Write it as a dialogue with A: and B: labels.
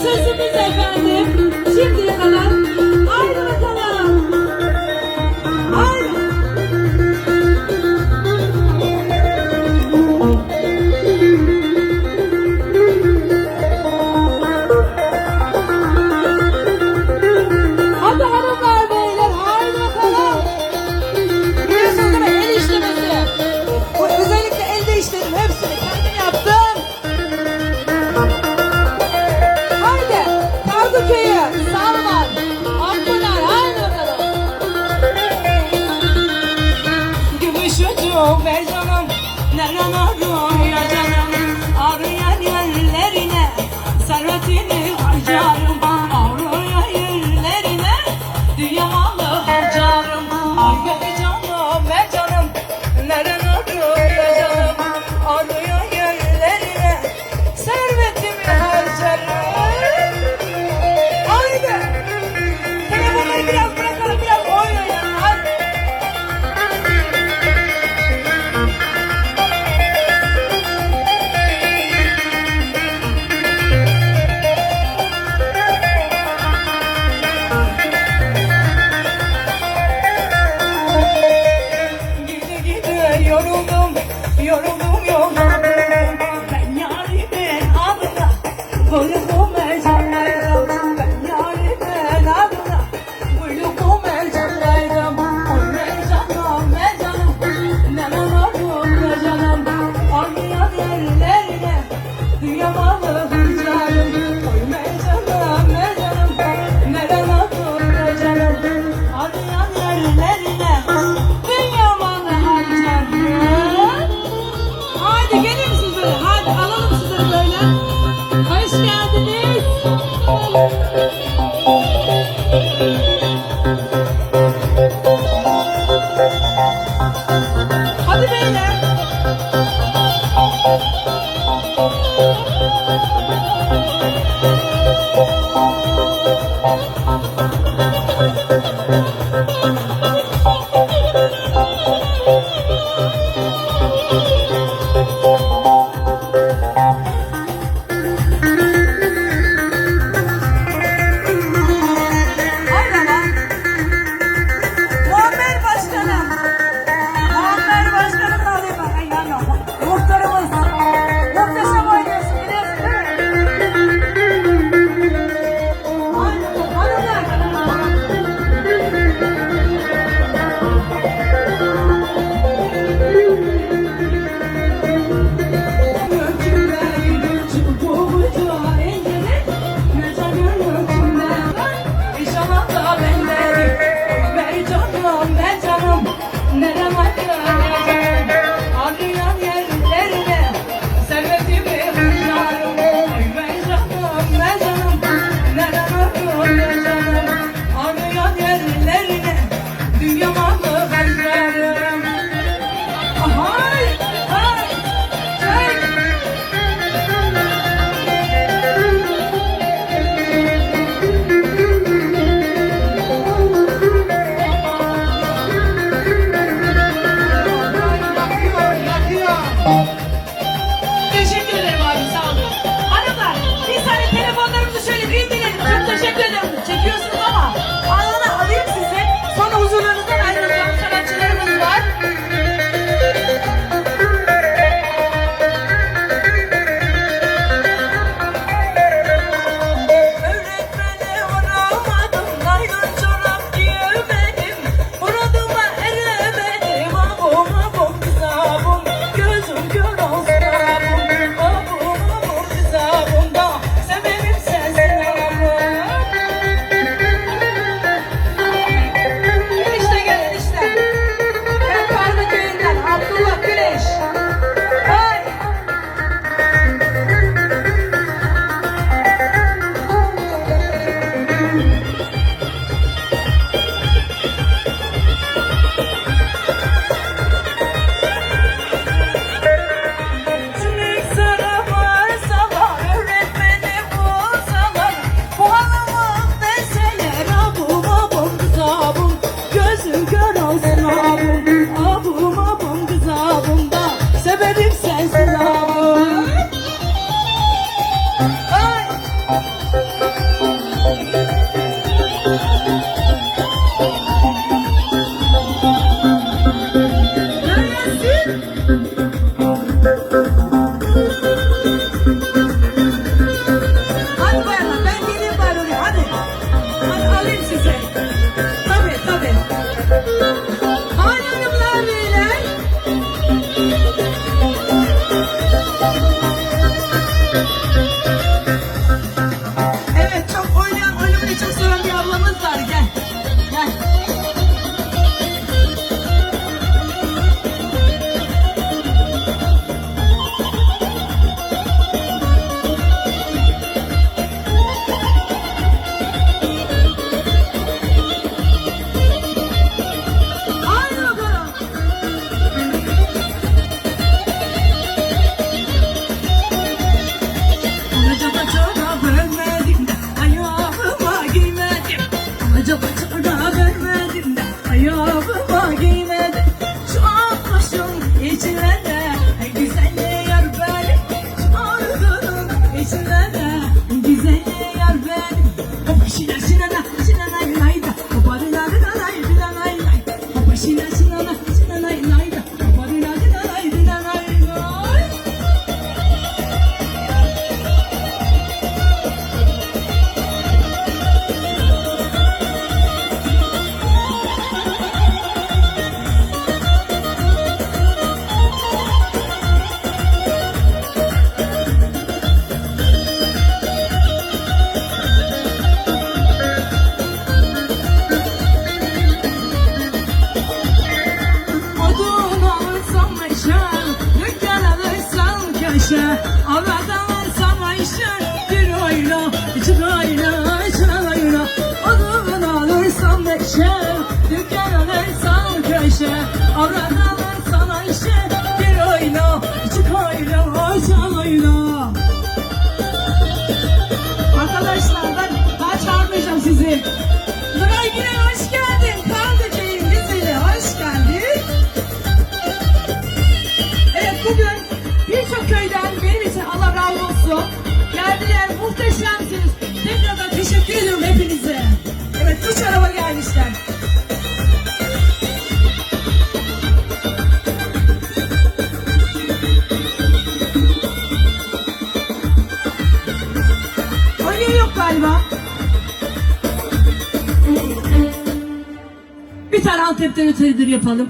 A: Jesus me leva Música meşer, dükkan alırsam köşe, avrat alırsam ayşer, bir ayna, iki ayna, iki ayna. Odun alırsam meşer, dükkan alırsam köşe, avrat alırsam ayşer, bir ayna, iki ayna, iki ayna. Arkadaşlar ben daha çağırmayacağım sizi. Nuray Gülen bugün birçok köyden benim için Allah razı olsun. Geldiler muhteşemsiniz. Tekrardan teşekkür ediyorum hepinize. Evet üç araba gelmişler. Oynayan yok galiba. Bir tane Antep'ten ötedir yapalım.